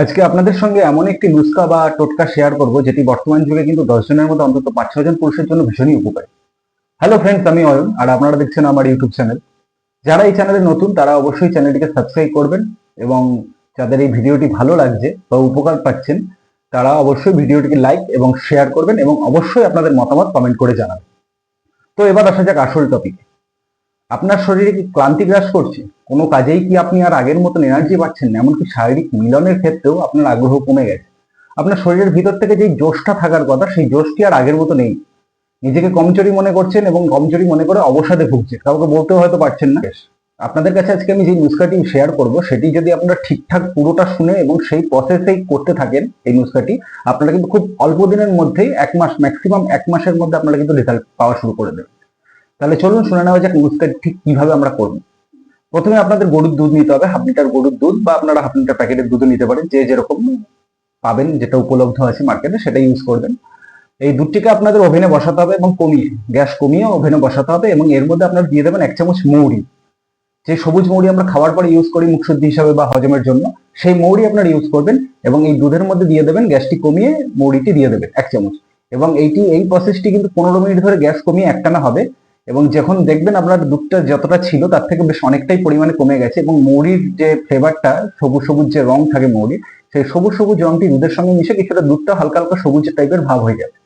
আজকে আপনাদের সঙ্গে এমন একটি নুস্কা বা টোটকা শেয়ার করব, যেটি বর্তমান যুগে কিন্তু দশ জনের মধ্যে অন্তত পাঁচ ছজন পুরুষের জন্য ভীষণই উপকারী। হ্যালো ফ্রেন্ডস আমি অয়ন, আর আপনারা দেখছেন আমার ইউটিউব চ্যানেল যারা এই চ্যানেলে নতুন, তারা অবশ্যই চ্যানেলটিকে সাবস্ক্রাইব করবেন এবং যাদের এই ভিডিওটি ভালো লাগছে বা উপকার পাচ্ছেন, তারা অবশ্যই ভিডিওটিকে লাইক এবং শেয়ার করবেন এবং অবশ্যই আপনাদের মতামত কমেন্ট করে জানাবেন। তো এবার আসা যাক আসল টপিকে আপনার শরীরে কি ক্লান্তি গ্রাস করছে? কোনো কাজেই কি আপনি আর আগের মতন এনার্জি পাচ্ছেন না, এমনকি শারীরিক মিলনের ক্ষেত্রেও আপনার আগ্রহ কমে গেছে। আপনার শরীরের ভিতর থেকে যেই জোশটা থাকার কথা, সেই জোশটি আর আগের মতো নেই। নিজেকে কমজোরি মনে করছেন এবং কমজোরি মনে করে অবসাদে ভুগছে কাউকে বলতেও হয়তো পারছেন না। আপনাদের কাছে আজকে আমি যে নুস্খাটি শেয়ার করব, সেটি যদি আপনারা ঠিকঠাক পুরোটা শুনে এবং সেই প্রসেসেই করতে থাকেন, এই নুস্খাটি আপনারা কিন্তু খুব অল্প দিনের মধ্যেই এক মাস ম্যাক্সিমাম এক মাসের মধ্যে আপনারা কিন্তু রেজাল্ট পাওয়া শুরু করে দেবেন। তাহলে চলুন শুনে নেওয়া যাক নুস্খাটি ঠিক কীভাবে আমরা করব। প্রথমে আপনাদের গরুর দুধ নিতে হবে, হাফ লিটার গরুর দুধ বা আপনারা হাফ লিটার প্যাকেটের দুধও নিতে পারেন, যে যেরকম পাবেন, যেটা উপলব্ধ আছে মার্কেটে সেটা ইউজ করবেন। এই দুধটিকে আপনাদের ওভেনে বসাতে হবে এবং কমিয়ে, গ্যাস কমিয়ে ওভেনে বসাতে হবে এবং এর মধ্যে আপনারা দিয়ে দেবেন এক চামচ মৌরি। যে সবুজ মৌরি আমরা খাওয়ার পরে ইউজ করি মুখশুদ্ধি হিসাবে বা হজমের জন্য, সেই মৌরি আপনারা ইউজ করবেন এবং এই দুধের মধ্যে দিয়ে দেবেন গ্যাসটি কমিয়ে মৌরিটি দিয়ে দেবেন এক চামচ। এবং এইটি, এই প্রসেসটি কিন্তু পনেরো মিনিট ধরে গ্যাস কমিয়ে একটানা হবে। এবং যখন দেখবেন আপনার দুধটা যতটা ছিল, তার থেকে বেশ অনেকটাই পরিমাণে কমে গেছে এবং মৌরির যে ফ্লেভারটা সবুজ সবুজ যে রং থাকে মৌরির সেই সবুজ সবুজ রংটি দুধের সঙ্গে মিশে কিছুটা দুধটা হালকা হালকা সবুজ টাইপের ভাব হয়ে যাবে।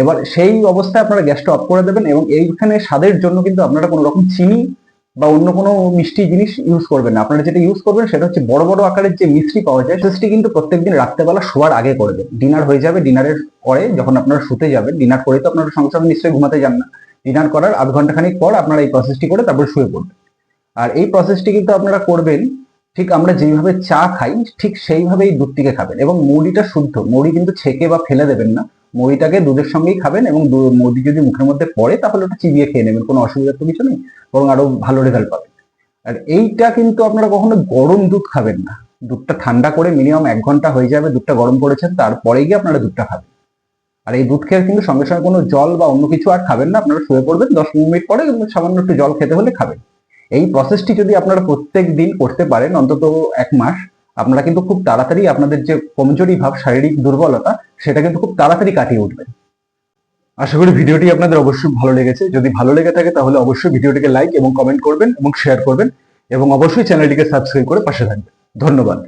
এবার সেই অবস্থায় আপনারা গ্যাসটা অফ করে দেবেন এবং এইখানে স্বাদের জন্য কিন্তু আপনারা কোনো রকম চিনি বা অন্য কোনো মিষ্টি জিনিস ইউজ করবেন না। আপনারা যেটা ইউজ করবেন সেটা হচ্ছে বড় বড় আকারের যে মিষ্টি পাওয়া যায়, সেটি কিন্তু প্রত্যেকদিন রাত্রেবেলা শোয়ার আগে করবেন ডিনার হয়ে যাবে ডিনারের পরে যখন আপনারা শুতে যাবেন ডিনার করে তো আপনারা সঙ্গে নিশ্চয়ই ঘুমাতে যান না। ডিনার করার আধ ঘণ্টা খানিক পর আপনারা এই প্রসেসটি করে তারপর শুয়ে পড়বেন। আর এই প্রসেসটি কিন্তু আপনারা করবেন, ঠিক আমরা যেইভাবে চা খাই, ঠিক সেইভাবেই দুধটিকে খাবেন এবং মুড়িটা শুদ্ধ, মুড়ি কিন্তু ছেঁকে বা ফেলে দেবেন না। মুড়িটাকে দুধের সঙ্গেই খাবেন এবং মুড়ি যদি মুখের মধ্যে পড়ে তাহলে ওটা চিবিয়ে খেয়ে নেবেন, কোনো অসুবিধার তো কিছু নেই, বরং আরও ভালো রেজাল্ট পাবেন। আর এইটা কিন্তু আপনারা কখনো গরম দুধ খাবেন না। দুধটা ঠান্ডা করে মিনিমাম এক ঘণ্টা হয়ে যাবে, দুধটা গরম করেছেন তারপরে গিয়ে আপনারা দুধটা খাবেন। আর এই দুধ খেয়ে কিন্তু সঙ্গে সঙ্গে কোনো জল বা অন্য কিছু আর খাবেন না, আপনারা শুয়ে পড়বেন দশ মিনিট পরে সামান্য একটু জল খেতে হলে খাবেন। এই প্রসেসটি যদি আপনারা প্রত্যেক দিন করতে পারেন, অন্তত এক মাস, আপনারা কিন্তু খুব তাড়াতাড়ি আপনাদের যে কমজোরি ভাব, শারীরিক দুর্বলতা, সেটা কিন্তু খুব তাড়াতাড়ি কাটিয়ে উঠবে। আশা করি ভিডিওটি আপনাদের অবশ্যই ভালো লেগেছে। যদি ভালো লেগে থাকে তাহলে অবশ্যই ভিডিওটিকে লাইক এবং কমেন্ট করবেন এবং শেয়ার করবেন এবং অবশ্যই চ্যানেলটিকে সাবস্ক্রাইব করে পাশে থাকবেন। ধন্যবাদ।